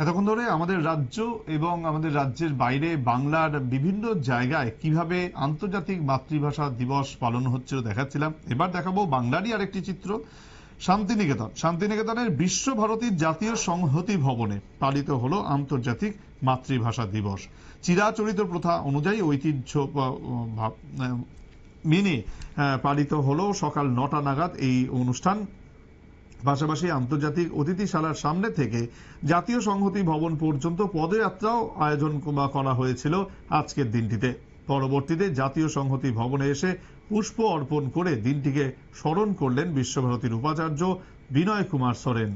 এতক্ষণ ধরে আমাদের রাজ্য এবং আমাদের রাজ্যের বাইরে বাংলার বিভিন্ন জায়গায় কীভাবে আন্তর্জাতিক মাতৃভাষা দিবস পালন হচ্ছিল দেখাচ্ছিলাম। এবার দেখাবো বাংলারই আরেকটি চিত্র, শান্তিনিকেতন। শান্তিনিকেতনের বিশ্বভারতীর জাতীয় সংহতি ভবনে পালিত হলো আন্তর্জাতিক মাতৃভাষা দিবস। চিরাচরিত প্রথা অনুযায়ী ঐতিহ্য মেনে পালিত হলো সকাল নটা নাগাদ এই অনুষ্ঠান। পাশাপাশি আন্তর্জাতিক অতিথিশালার সামনে থেকে জাতীয় সংহতি ভবন পর্যন্ত পদযাত্রাও আয়োজন করা হয়েছিল আজকের দিনটিতে। পরবর্তীতে জাতীয় সংহতি ভবনে এসে পুষ্প অর্পণ করে দিনটিকে স্মরণ করলেন বিশ্বভারতীর উপাচার্য বিনয় কুমার সরেন।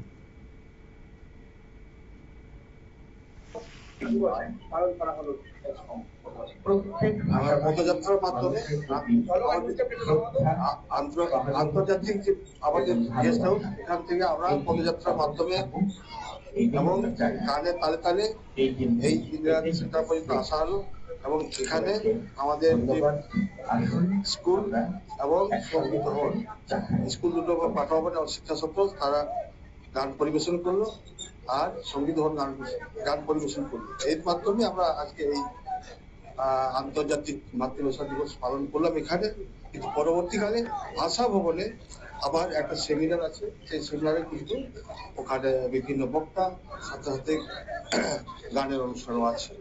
আন্তর্জাতিক আমাদের গেস্ট হাউস এখান থেকে আমরা পদযাত্রার মাধ্যমে এবং কানে তালে তালে এই সেন্টার পর্যন্ত আসা হলো এবং এখানে আমাদের স্কুল এবং স্কুল দুটো পাঠাবনে শিক্ষা সত্র তারা গান পরিবেশন করল আর সংগীত হল গান গান পরিবেশন করল। এর মাধ্যমে আমরা আজকে এই আন্তর্জাতিক মাতৃভাষা দিবস পালন করলাম এখানে। কিন্তু পরবর্তীকালে ভাষা ভবনে আবার একটা সেমিনার আছে। সেই সেমিনারে কিন্তু ওখানে বিভিন্ন বক্তা সাথে সাথে গানের অনুষ্ঠানও আছে।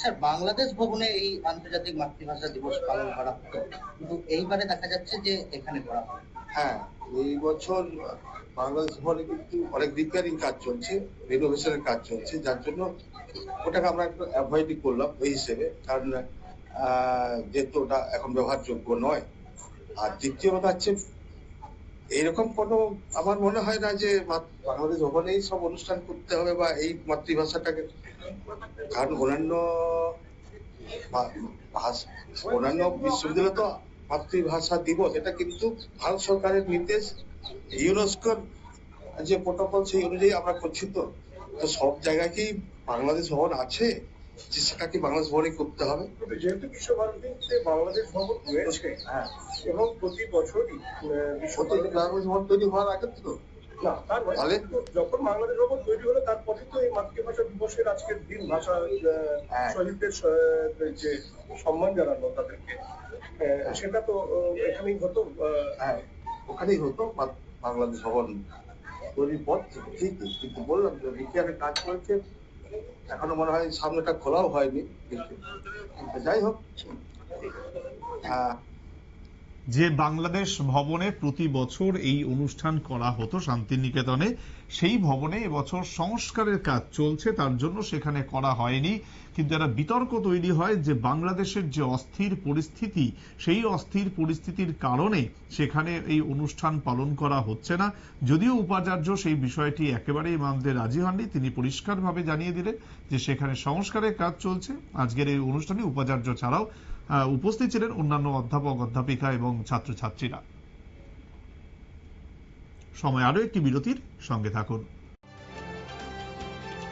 স্যার, বাংলাদেশ ভবনে এই আন্তর্জাতিক মাতৃভাষা দিবস পালন করা হতো। কিন্তু এইবারে দেখা যাচ্ছে যে এখানে করা হয় হ্যাঁ এই বছর বাংলাদেশ ভবনে কিন্তু অনেক রিপেয়ারিং কাজ চলছে রিনোভেশনের কাজ চলছে, যার জন্য ওটাকে আমরা একটু অ্যাভয়েডই করলাম এই হিসেবে, কারণ যেহেতু ওটা এখন ব্যবহারযোগ্য নয়। আর দ্বিতীয় কথা হচ্ছে এইরকম কোনো আমার মনে হয় না যে বাংলাদেশ ভবনেই সব অনুষ্ঠান করতে হবে বা এই মাতৃভাষাটাকে। কারণ অন্যান্য অন্যান্য বিশ্ববিদ্যালয় তো মাতৃভাষা দিবস এটা কিন্তু ভারত সরকারের নির্দেশ। ইউনেস্কোর যে প্রোটোকল সেই অনুযায়ী আমরা করছি তো। তো সব জায়গায় কি বাংলাদেশ ভবন আছে? যে সেটা কি বাংলাদেশ ভবনে করতে হবে? যেহেতু বিশ্বভারতীতে বাংলাদেশ ভবন রয়েছে হ্যাঁ। এবং প্রতি বছরই বাংলাদেশ ভবন তৈরি হওয়ার আগে তো। না তার মানে যখন বাংলাদেশ ভবন তৈরি হলো তারপরে তো এই মাতৃভাষা দিবসের আজকের দিন ভাষা হ্যাঁ। শহীদদের যে সম্মান জানানো তাদেরকে সেটা তো এখানেই হতো হ্যাঁ ওখানেই হতো বাংলাদেশ ভবন তৈরির পর ঠিকই কিন্তু বললাম যে বিজ্ঞানের কাজ করেছে এখনও মনে হয় সামনেটা খোলাও হয়নি যাই হোক আহ, যে বাংলাদেশ ভবনে প্রতি বছর এই অনুষ্ঠান করা হতো শান্তিনিকেতনে, সেই ভবনে এবছর সংস্কারের কাজ চলছে, তার জন্য সেখানে করা হয়নি। কিন্তু একটা বিতর্ক তৈরি হয় যে বাংলাদেশের যে অস্থির পরিস্থিতি, সেই অস্থির পরিস্থিতির কারণে সেখানে এই অনুষ্ঠান পালন করা হচ্ছে না। যদিও উপাচার্য সেই বিষয়টি একেবারেই মানতে রাজি হননি, তিনি পরিষ্কারভাবে জানিয়ে দিলেন যে সেখানে সংস্কারের কাজ চলছে। আজকের এই অনুষ্ঠানে উপাচার্য ছাড়াও উপস্থিত ছিলেন অন্যান্য অধ্যাপক অধ্যাপিকা এবং ছাত্রছাত্রীরা। সময় আরও একটি বিরতির সঙ্গে থাকুন।